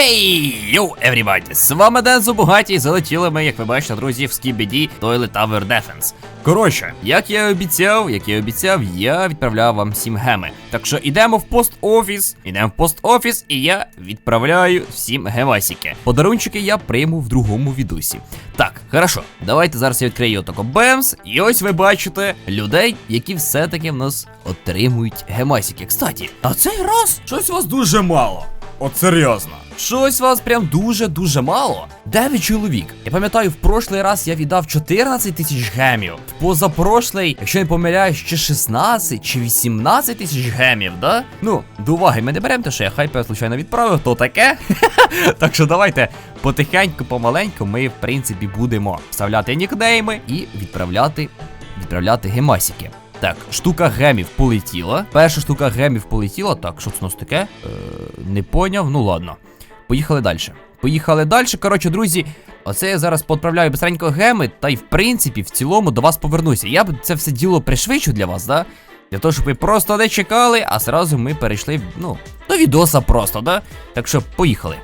Хей, йоу, everybody! З вами Дензо Бугаті, і залетіли ми, як ви бачите, друзі, в Skibidi Toilet Tower Defense. Коротше, як я і обіцяв, як я і обіцяв, я відправляв вам всім геми. Так що ідемо в пост-офіс, ідемо в пост-офіс, і я відправляю всім гемасіки. Подарунчики я прийму в другому відосі. Так, хорошо, давайте зараз я відкрию отако Бемс, і ось ви бачите людей, які все-таки в нас отримують гемасіки. Кстати, на цей раз щось вас дуже мало. От серйозно. Щось вас прям дуже-дуже мало. Дев'ять чоловік. Я пам'ятаю, в прошлий раз я віддав 14 тисяч гемів. В позапрошлий, якщо не помиляюсь, ще 16 чи 18 тисяч гемів, да? Ну, до уваги, ми не беремо те, що я хайпер случайно відправив, то таке. так що давайте потихеньку, помаленьку, ми, в принципі, будемо вставляти нікнейми і відправляти, відправляти гемасіки. Так, штука гемів полетіла. Перша штука гемів полетіла. Так, що це у нас таке? Е, не поняв, ну ладно. Поїхали далі. Поїхали далі. Коротше, друзі, оце я зараз подправляю быстренько геми, та й в принципі, в цілому до вас повернуся. Я б це все діло пришвидшу для вас, да? Для того, щоб ви просто не чекали, а зразу ми перейшли, ну, до відоса просто, да? Так що, поїхали.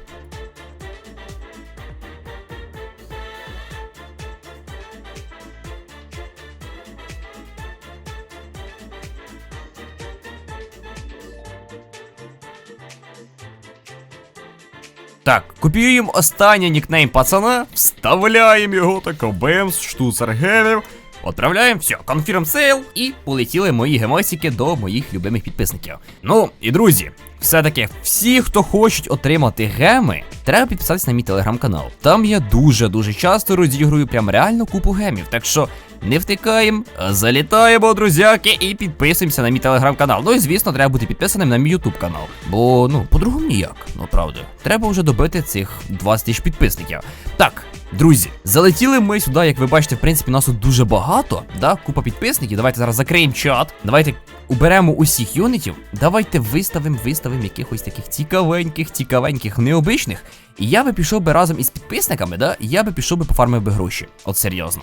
Так, копіюємо останній нікнейм пацана, вставляємо його тако бемс, штуцер гемів. Відправляємо, все, confirm сейл, і полетіли мої гемосики до моїх любимих підписників. Ну і друзі, все-таки всі, хто хочуть отримати геми, треба підписатися на мій телеграм-канал. Там я дуже-дуже часто розігрую прям реально купу гемів. Так що не втикаємо, залітаємо, друзяки, і підписуємося на мій телеграм-канал. Ну і звісно, треба бути підписаним на мій ютуб канал. Бо, ну, по-другому ніяк, ну правда. Треба вже добити цих 20 тисяч підписників. Так, друзі, залетіли ми сюди, як ви бачите, в принципі, нас тут дуже багато, да, купа підписників. Давайте зараз закриємо чат. Давайте уберемо усіх юнітів. Давайте виставимо, виставимо якихось таких цікавеньких, цікавеньких, необичних. І я би пішов би разом із підписниками, да, я би пішов би пофармив би гроші. От серйозно.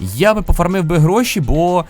Я би пофармив би гроші, бо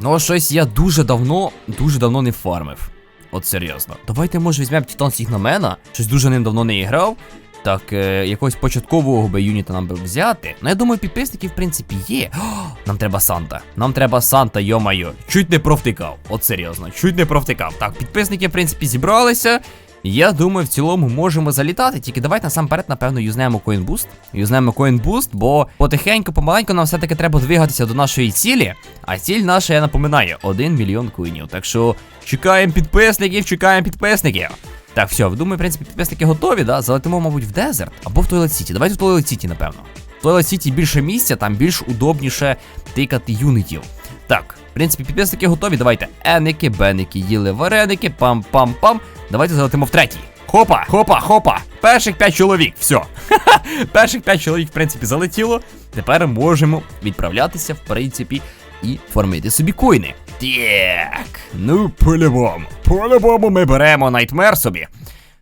ну щось я дуже давно, дуже давно не фармив. От серйозно. Давайте, може, візьмемо Титан Сігномена. Щось дуже ним давно не грав. Так, е, якогось початкового би юніта нам би взяти. Ну, я думаю, підписники, в принципі, є. О, нам треба Санта. Нам треба Санта, йо-майо. Чуть не провтикав. От серйозно, чуть не провтикав. Так, підписники, в принципі, зібралися. Я думаю, в цілому можемо залітати, тільки давайте насамперед, напевно, юзнемо CoinBoost. Юзнемо CoinBoost, бо потихеньку, помаленьку нам все-таки треба двигатися до нашої цілі. А ціль наша, я напоминаю, 1 мільйон коїнів. Так що чекаємо підписників, чекаємо підписників. Так, все, думаю, в принципі, підписники готові, да? Залетимо, мабуть, в Дезерт або в Toilet City. Давайте в Toilet City, напевно. В Toilet City більше місця, там більш удобніше тикати юнитів. Так, в принципі, підписники готові. Давайте. Еники, беники, їли вареники, пам-пам-пам. Давайте залетимо в третій. Хопа, хопа, хопа. Перших п'ять чоловік. Все. Перших п'ять чоловік, в принципі, залетіло. Тепер можемо відправлятися, в принципі, і формити собі коїни. Так, ну по-любому. По-любому ми беремо Найтмер собі.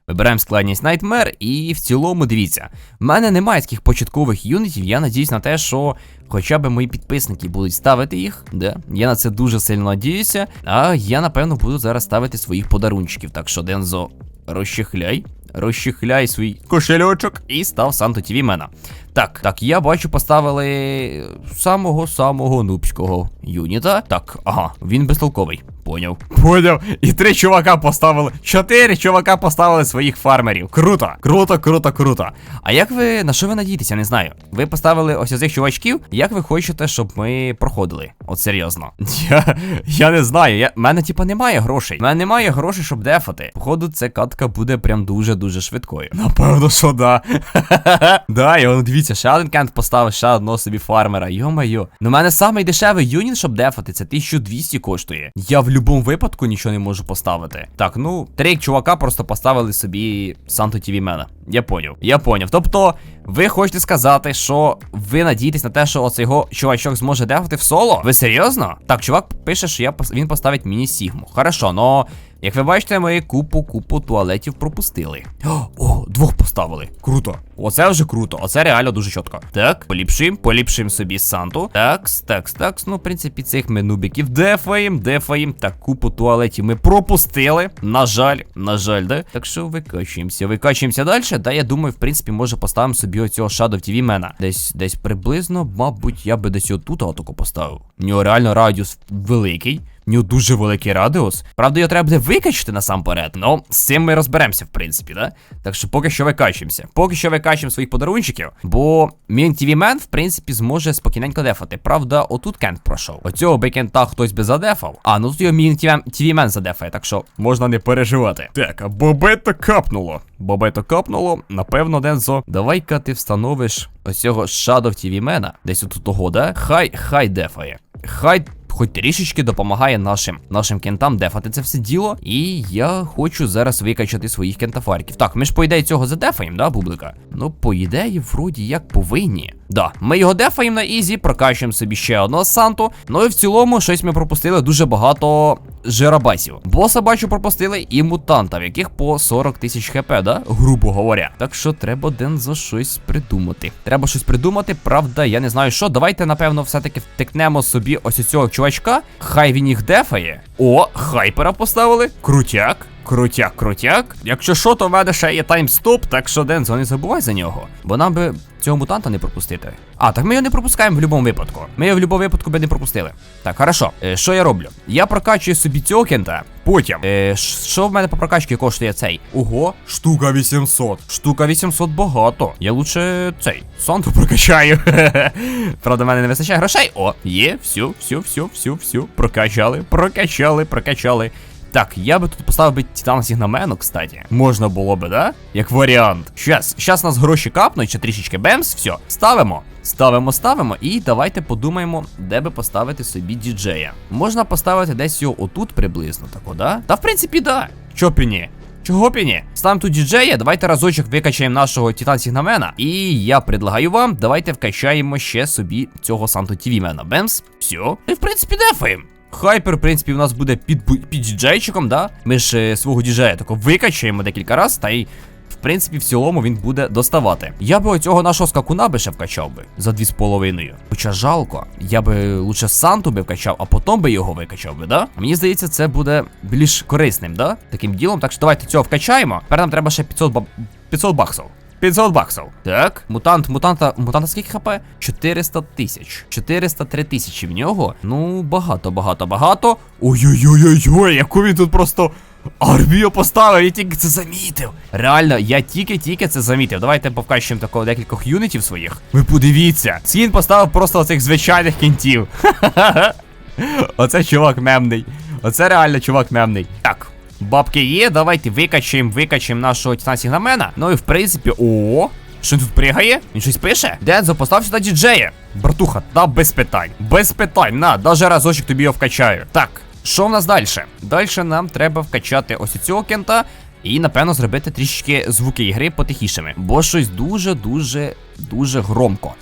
Вибираємо складність Nightmare, і в цілому дивіться, в мене немає таких початкових юнітів. Я надіюсь на те, що хоча б мої підписники будуть ставити їх. Да? Я на це дуже сильно надіюся. А я, напевно, буду зараз ставити своїх подарунчиків. Так що, Дензо, розчехляй, розчехляй свій кошельочок і став Санто ТВ Мена. Так, так, я бачу, поставили самого-самого нубського юніта. Так, ага, він безтолковий. Поняв. Поняв. І три чувака поставили. Чотири чувака поставили своїх фармерів. Круто, круто, круто, круто. А як ви на що ви надієтеся? Не знаю. Ви поставили ось цих чувачків. Як ви хочете, щоб ми проходили? От серйозно. Я я не знаю. Я, мене, типа, немає грошей. У мене немає грошей, щоб дефати. Походу, ця катка буде прям дуже-дуже швидкою. Напевно, що да. Да, і воно дивіться, ще один кент поставив ще одного собі фармера. Йо-майо. Ну, мене самий дешевий юніт, щоб дефати, це 1200 коштує. Я в будь-якому випадку нічого не можу поставити. Так, ну, три чувака просто поставили собі Санту Тівімена. Мена. Я поняв. Я поняв. Тобто, ви хочете сказати, що ви надієтесь на те, що оцей його чувачок зможе дефати в соло? Ви серйозно? Так, чувак пише, що я, він поставить міні Сігму. Хорошо, но Як ви бачите, ми купу купу туалетів пропустили. О, двох поставили. Круто. Оце вже круто. Оце реально дуже чітко. Так, поліпшуємо, поліпшуємо собі Санту. Такс, такс, такс. Ну, в принципі, цих ми нубіків дефаєм, дефаєм. Так, купу туалетів ми пропустили. На жаль, на жаль, да? Так що викачуємося. Викачуємося далі. Да, я думаю, в принципі, може поставимо собі оцього Shadow TV мена. Десь десь приблизно, мабуть, я би десь отут отако поставив. У нього реально радіус великий. Нього дуже великий радіус. Правда, його треба буде викачати насамперед. Ну, з цим ми розберемося, в принципі, да? Так що поки що викачуємося. Поки що викачуємо своїх подарунчиків, бо Мін TV Man, в принципі, зможе спокійненько дефати. Правда, отут Кент пройшов. Оцього би кента хтось би задефав. А, ну тут його Мін TV Man задефає, так що можна не переживати. Так, а бобето капнуло. Бобето капнуло, напевно, Дензо. Давай-ка ти встановиш оцього Shadow TV Man, десь отут того, да? Хай, хай дефає. Хай хоч трішечки допомагає нашим нашим кентам дефати це все діло. І я хочу зараз викачати своїх кентафарків. Так, ми ж по ідеї цього задефаємо, да, бублика? Ну, по ідеї, вроді як повинні. Да, ми його дефаємо на ізі, прокачуємо собі ще одного санту. Ну і в цілому щось ми пропустили дуже багато жиробасів. Боса бачу, пропустили і мутанта, в яких по 40 тисяч хп, да? Грубо говоря. Так що треба ден за щось придумати. Треба щось придумати, правда, я не знаю що. Давайте, напевно, все-таки втикнемо собі ось цього чувачка. Хай він їх дефає. О, хайпера поставили. Крутяк. Крутяк, крутяк. Якщо що, то в мене ще є таймстоп, так що Дензо, не забувай за нього. Бо нам би цього мутанта не пропустити. А, так ми його не пропускаємо в будь-якому випадку. Ми його в будь-якому випадку би не пропустили. Так, хорошо. Е, що я роблю? Я прокачую собі цього. Потім. Е, що в мене по прокачці коштує цей? Ого, штука 800. Штука 800 багато. Я лучше цей. Санту прокачаю. Правда, в мене не вистачає грошей. О, є, все, все, все, все, все. Прокачали, прокачали, прокачали. Так, я би тут поставив би Титан Сігнамену, кстати. Можна було би, да? Як варіант. Щас, щас нас гроші капнуть, ще трішечки бемс, все. Ставимо. Ставимо, ставимо, і давайте подумаємо, де би поставити собі діджея. Можна поставити десь його отут приблизно, тако, да? Та в принципі, да. Чо б і ні? Чого б і? Ставимо тут діджея, давайте разочок викачаємо нашого Титан Сігнамена. І я предлагаю вам, давайте вкачаємо ще собі цього Санту Тівімена. Бемс. Все. І в принципі дефаємо. Хайпер, в принципі, у нас буде під під діджейчиком, да? Ми ж е, свого діджея тако викачаємо декілька разів, та й. В принципі, в цілому він буде доставати. Я би оцього нашого скакуна би ще вкачав би за дві з половиною. Хоча жалко, я би лучше Санту би вкачав, а потім би його викачав би, да? Мені здається, це буде більш корисним, да? Таким ділом. Так що давайте цього вкачаємо. Тепер нам треба ще 500 ба... 500 баксів. 500 баксів. Так, мутант, мутанта, мутанта скільки хп? 400 тисяч. 403 тисячі в нього. Ну, багато, багато, багато. Ой-ой-ой-ой-ой, яку він тут просто. Армію поставив, я тільки це замітив. Реально, я тільки-тільки це замітив. Давайте повкачуємо такого декількох юнітів своїх. Ви подивіться. Скін поставив просто оцих звичайних кінтів. Оце чувак мемний. Оце реально чувак мемний. Так. Бабки є, давайте викачаємо, викачаємо нашого Титана Сігнамена. Ну і в принципі, о, що він тут пригає? Він щось пише? Дензо, постав сюди діджея. Братуха, та без питань. Без питань, на, даже разочок тобі його вкачаю. Так, що в нас далі? Далі нам треба вкачати ось цього кента. І, напевно, зробити трішечки звуки ігри потихішими. Бо щось дуже-дуже дуже громко.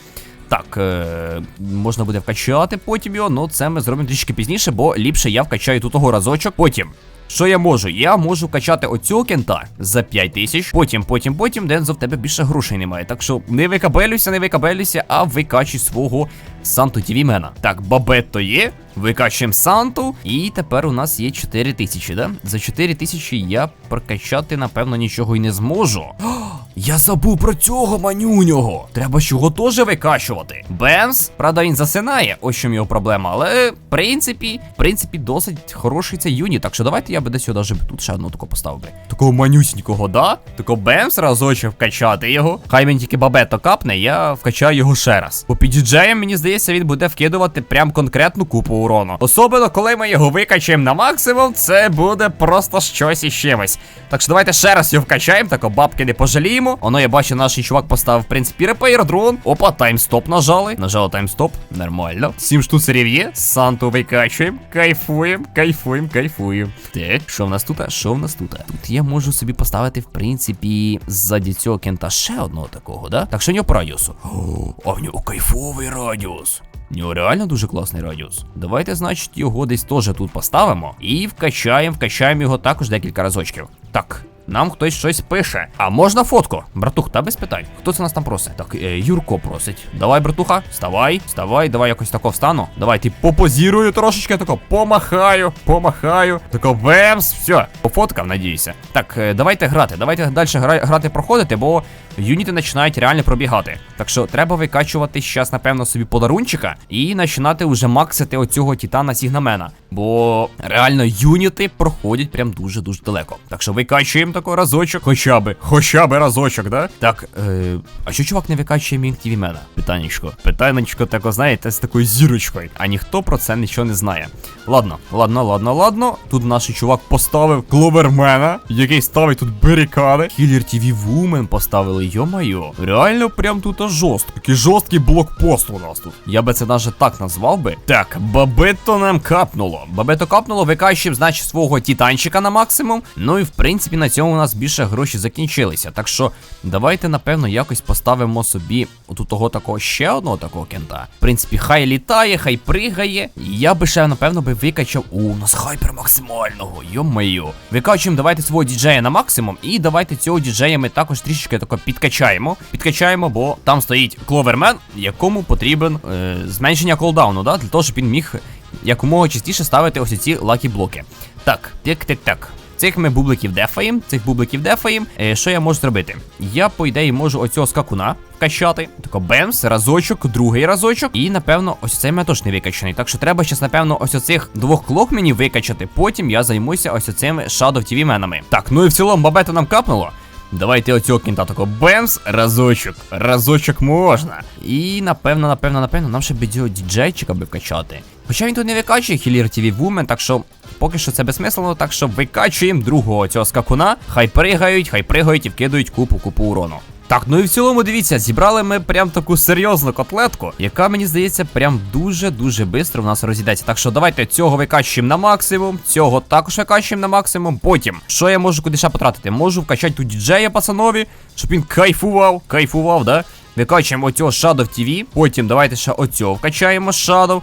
Так, е, можна буде вкачати потім його, але це ми зробимо трішки пізніше, бо ліпше я вкачаю тут того разочок. Потім. Що я можу? Я можу качати оцього кента за 5 тисяч. Потім, потім, потім, Дензо, в тебе більше грошей немає. Так що не викабелюйся, не викабелюйся, а викачуй свого Санту Тівімена. Так, бабетто є. Викачуємо Санту. І тепер у нас є 4 тисячі, да? За 4 тисячі я прокачати, напевно, нічого й не зможу. Я забув про цього манюнього. Треба ж його теж викачувати. Бенс, правда, він засинає, ось чому його проблема. Але в принципі, в принципі, досить хороший цей юніт. Так що давайте я би десь сюди тут ще одну таку поставив би. Такого манюсінького, да? Такого Бемс разочок вкачати його. Хай він тільки бабето капне, я вкачаю його ще раз. Бо під діджеєм, мені здається, він буде вкидувати прям конкретну купу урону. Особливо, коли ми його викачаємо на максимум, це буде просто щось із чимось. Так що давайте ще раз його вкачаємо, тако бабки не пожаліємо. Оно, я бачу, наш чувак поставив, в принципі, репейр дрон. Опа, таймстоп нажали. Нажали таймстоп. Нормально. Сім штуцерів є. Санту викачуємо. Кайфуємо, кайфуємо, кайфуємо. Так, що в нас тут? Що в нас тут? Тут я можу собі поставити, в принципі, ззаді цього кента ще одного такого, да? Так що в нього по радіусу. О, а в нього кайфовий радіус. У нього реально дуже класний радіус. Давайте, значить, його десь теж тут поставимо. І вкачаємо, вкачаємо його також декілька разочків. Так. Нам хтось щось пише. А можна фотку? Братух, та без питань. Хто це нас там просить? Так, е, Юрко просить. Давай, братуха, вставай, вставай, давай якось тако встану. Давай, ти попозірую трошечки, тако помахаю, помахаю. Тако бемс, все, пофоткав, надіюся. Так, е, давайте грати, давайте далі гра, грати проходити, бо юніти починають реально пробігати. Так що треба викачувати зараз, напевно, собі подарунчика і починати вже максити оцього титана Сігнамена. Бо реально юніти проходять прям дуже-дуже далеко. Так що викачуємо тако разочок, хоча би, хоча би разочок, да? Так, е, а що чувак не викачує Мінг Тівімена? Питаннячко. Питаннячко, тако, знаєте, з такою зірочкою. А ніхто про це нічого не знає. Ладно, ладно, ладно, ладно. Тут наш чувак поставив кловермена, який ставить тут барикади. Кілер TV Woman поставили, йо-майо. Реально, прям тут жорстко. Такий жорсткий блокпост у нас тут. Я би це навіть так назвав би. Так, бабето нам капнуло. Бабето капнуло, викачуємо, значить, свого титанчика на максимум. Ну і в принципі на цьому у нас більше гроші закінчилися. Так що давайте, напевно, якось поставимо собі отут того такого ще одного такого кента. В принципі, хай літає, хай пригає. Я би ще, напевно, би викачав. У, нас хайпер максимального. Йо-майо. Викачуємо, давайте свого діджея на максимум. І давайте цього діджея ми також трішечки тако підкачаємо. Підкачаємо, бо там стоїть кловермен, якому потрібен е, зменшення колдауну, да? для того, щоб він міг якомога частіше ставити ось ці лакі блоки. Так, тик-тик-так. Цих ми бубликів дефаємо, цих бубликів дефаємо. Е, що я можу зробити? Я, по ідеї, можу оцього скакуна вкачати. Тако бемс, разочок, другий разочок. І, напевно, ось цей мене теж не викачаний. Так що треба зараз, напевно, ось оцих двох клок мені викачати. Потім я займуся ось оцими Shadow TV менами. Так, ну і в цілому бабета нам капнуло. Давайте оцього кінта тако бемс, разочок. Разочок можна. І напевно, напевно, напевно, нам ще би цього діджейчика би вкачати. Хоча він тут не викачує Хілір TV Woman, так що поки що це безсмислено, так що викачуємо другого цього скакуна. Хай пригають, хай пригають і вкидують купу купу урону. Так, ну і в цілому, дивіться, зібрали ми прям таку серйозну котлетку, яка, мені здається, прям дуже-дуже швидко в нас розійдеться. Так що давайте цього викачуємо на максимум, цього також викачуємо на максимум. Потім, що я можу куди ще потратити? Можу вкачати тут діджея пацанові, щоб він кайфував, кайфував, да? Викачуємо оцього Shadow TV. Потім давайте ще оцього вкачаємо Shadow.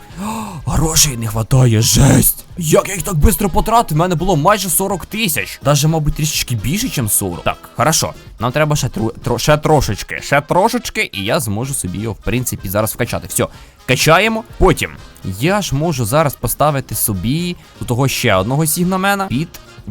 Грошей не хватає, жесть! Як я їх так швидко потратив? У мене було майже 40 тисяч. Даже, мабуть, трішечки більше, ніж 40. Так, хорошо. Нам треба ще, тру, тро, ще трошечки, ще трошечки, і я зможу собі його, в принципі, зараз вкачати. Все, качаємо. Потім я ж можу зараз поставити собі у того ще одного сігнамена під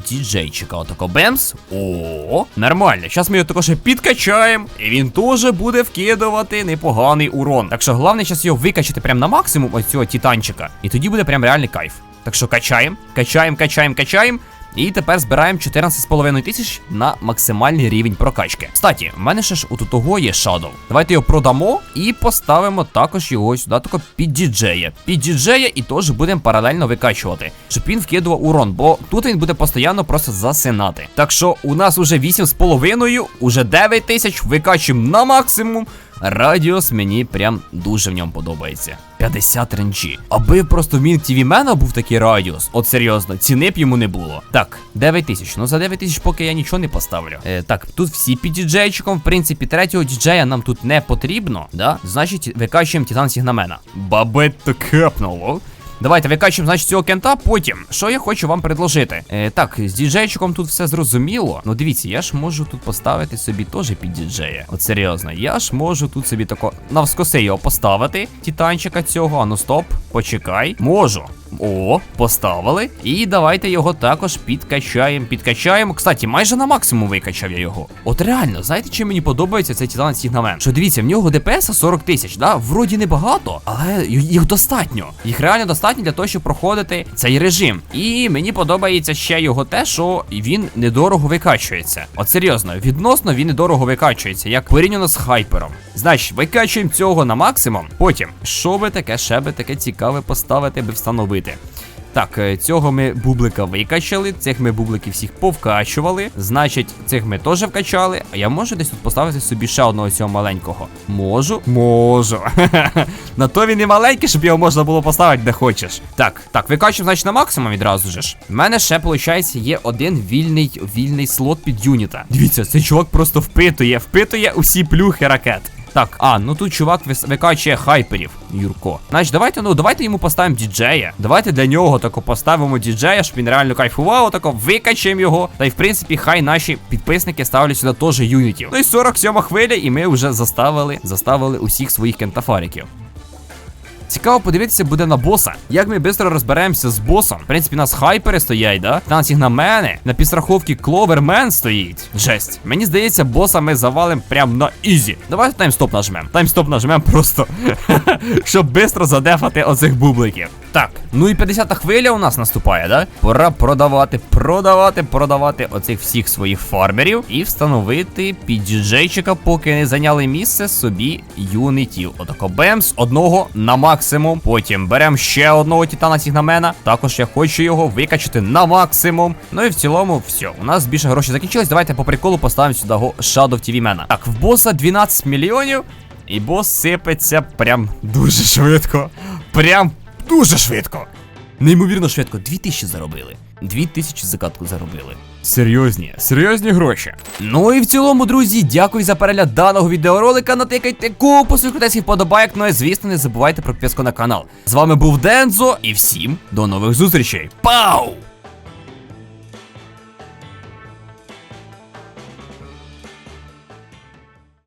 діджейчика. Отако бемс. О, нормально. Зараз ми його також підкачаємо. І він теж буде вкидувати непоганий урон. Так що головне зараз його викачати прямо на максимум ось цього титанчика. І тоді буде прям реальний кайф. Так що качаємо, качаємо, качаємо, качаємо. І тепер збираємо 14,5 тисяч на максимальний рівень прокачки. Кстати, в мене ще ж у того є Shadow. Давайте його продамо і поставимо також його сюди, тако під діджея. Під діджея і теж будемо паралельно викачувати, щоб він вкидував урон, бо тут він буде постійно просто засинати. Так що у нас уже 8,5, уже 9 тисяч, викачуємо на максимум. Радіус мені прям дуже в ньому подобається. 50 ренджі. Аби просто в Мінк TV Мена був такий радіус. От серйозно, ціни б йому не було. Так, 9 тисяч. Ну за 9 тисяч поки я нічого не поставлю. Е, так, тут всі під діджейчиком. В принципі, третього діджея нам тут не потрібно. Да? Значить, викачуємо Титан Сігнамена. Бабетто кепнуло. Давайте викачуємо, значить, цього кента. Потім, що я хочу вам предложити. Е, так, з діджейчиком тут все зрозуміло. Ну дивіться, я ж можу тут поставити собі теж під діджея. От серйозно, я ж можу тут собі тако навскоси його поставити. Титанчика цього. А ну стоп, почекай. Можу. О, поставили. І давайте його також підкачаємо. Підкачаємо. Кстати, майже на максимум викачав я його. От реально, знаєте, чим мені подобається цей Титан Сігнамен? Що дивіться, в нього ДПС 40 тисяч, да? Вроді небагато, але їх достатньо. Їх реально достатньо для того, щоб проходити цей режим. І мені подобається ще його те, що він недорого викачується. От серйозно, відносно він недорого викачується, як порівняно з хайпером. Значить, викачуємо цього на максимум. Потім, що би таке, ще би таке цікаве поставити, би встановити. Так, е, цього ми бублика викачали, цих ми бубликів всіх повкачували. Значить, цих ми теж вкачали. А я можу десь тут поставити собі ще одного цього маленького. Можу? Можу. На то він і маленький, щоб його можна було поставити де хочеш. Так, так, викачуємо, значить, на максимум відразу ж. У мене ще, виходить, є один вільний вільний слот під юніта. Дивіться, цей чувак просто впитує, впитує усі плюхи ракет. Так, а, ну тут чувак викачує хайперів, Юрко. Значить, давайте, ну, давайте йому поставимо діджея. Давайте для нього тако поставимо діджея, щоб він реально кайфував, тако викачаємо його. Та й в принципі, хай наші підписники ставлять сюди теж юнітів. Ну і 47 хвиля, і ми вже заставили, заставили усіх своїх кентафариків. Цікаво подивитися буде на боса. Як ми швидко розберемося з босом. В принципі, нас хайпери стоять, да? Та нас їх на мене. На підстраховці Кловермен стоїть. Жесть. Мені здається, боса ми завалим прям на ізі. Давайте таймстоп нажмем. Таймстоп нажмем просто. Щоб швидко задефати оцих бубликів. Так, ну і 50-та хвиля у нас наступає, да? Пора продавати, продавати, продавати оцих всіх своїх фармерів і встановити під діджейчика, поки не зайняли місце собі юнитів. Отако бемс, одного на максимум. Потім беремо ще одного титана сігнамена. Також я хочу його викачати на максимум. Ну і в цілому, все. У нас більше грошей закінчилось. Давайте по приколу поставимо сюди Shadow TV Мена. Так, в боса 12 мільйонів. І бос сипеться прям дуже швидко. Прям дуже швидко. Неймовірно швидко. 2000 заробили. 2000 закатку заробили. Серйозні, серйозні гроші. Ну і в цілому, друзі, дякую за перегляд даного відеоролика. Натикайте купу своїх крутецьких подобайок. Ну і звісно, не забувайте про підписку на канал. З вами був Дензо, і всім до нових зустрічей. Пау!